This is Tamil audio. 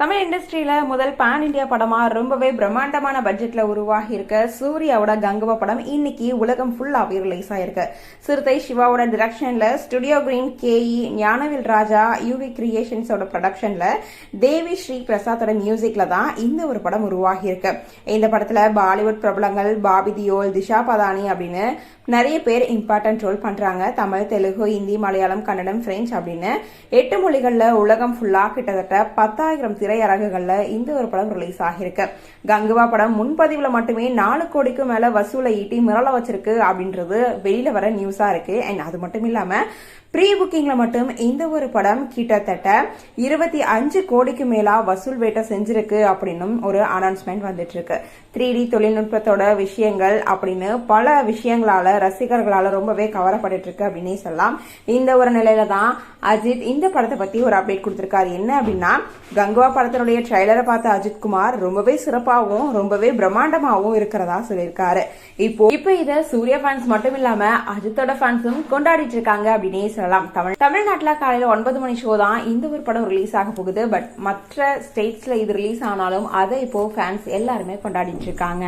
தமிழ் இண்டஸ்ட்ரியில் முதல் பேன் இந்தியா படமாக ரொம்பவே பிரம்மாண்டமான பட்ஜெட்டில் உருவாகி இருக்க சூர்யாவோட கங்குவா படம் இன்னைக்கு உலகம் ஃபுல்லாவே ரிலீஸ் ஆயிருக்கு. சிறுத்தை சிவாவோட டிரெக்ஷனில் studio green KE Gnanavel Raja UV கிரியேஷன்ஸோட ப்ரொடக்ஷனில் தேவி ஸ்ரீ பிரசாத்தோட மியூசிக்கில் தான் இந்த ஒரு படம் உருவாகி இருக்கு இந்த படத்தில் பாலிவுட் பிரபலங்கள் பாபி தியோல் திஷா பதானி அப்படின்னு நிறைய பேர் இம்பார்ட்டன்ட் ரோல் பண்ணுறாங்க தமிழ் தெலுங்கு ஹிந்தி மலையாளம் கன்னடம் பிரெஞ்சு அப்படின்னு எட்டு மொழிகளில் உலகம் ஃபுல்லாக கிட்டத்தட்ட பத்தாயிரம் திரையரங்குகள்ல இந்த ஒரு படம் ரிலீஸ் ஆகியிருக்கு. கங்குவா படம் முன்பதிவுல மட்டுமே நாலு கோடிக்கும் மேல வசூலை ஈட்டி மிரள வச்சிருக்கு அப்படின்றது வெளியில வர நியூஸா இருக்கு. அண்ட் அது மட்டும் இல்லாம ப்ரீ புக்கிங்ல மட்டும் இந்த ஒரு படம் கிட்டத்தட்ட இருபத்தி அஞ்சு கோடிக்கு மேலா வசூல் வேட்டை செஞ்சிருக்கு அப்படின்னும் ஒரு அனௌன்ஸ்மெண்ட் வந்துட்டு இருக்கு த்ரீ டி தொழில்நுட்பத்தோட விஷயங்கள் அப்படின்னு பல விஷயங்களால ரசிகர்களால ரொம்பவே கவரப்பட்டு இருக்கு அப்படின்னே சொல்லலாம். இந்த ஒரு நிலையில தான் அஜித் இந்த படத்தை பத்தி ஒரு அப்டேட் கொடுத்திருக்காரு. என்ன அப்படின்னா கங்குவா படத்தினுடைய ட்ரைலரை பார்த்த அஜித்குமார் ரொம்பவே சிறப்பாகவும் ரொம்பவே பிரம்மாண்டமாகவும் இருக்கிறதா சொல்லியிருக்காரு. இப்போ இப்போ இதை சூர்யா ஃபேன்ஸ் மட்டும் இல்லாம அஜித்தோட ஃபேன்ஸும் கொண்டாடிட்டு இருக்காங்க அப்படின்னே சொல்லலாம். தமிழ் தமிழ்நாட்டில் காலையில் ஒன்பது மணி ஷோ தான் இந்த ஒரு படம் ரிலீஸ் ஆக போகுது. பட் மற்ற ஸ்டேட்ஸ்ல இது ரிலீஸ் ஆனாலும் அதை இப்போ ஃபேன்ஸ் எல்லாருமே கொண்டாடிட்டு இருக்காங்க.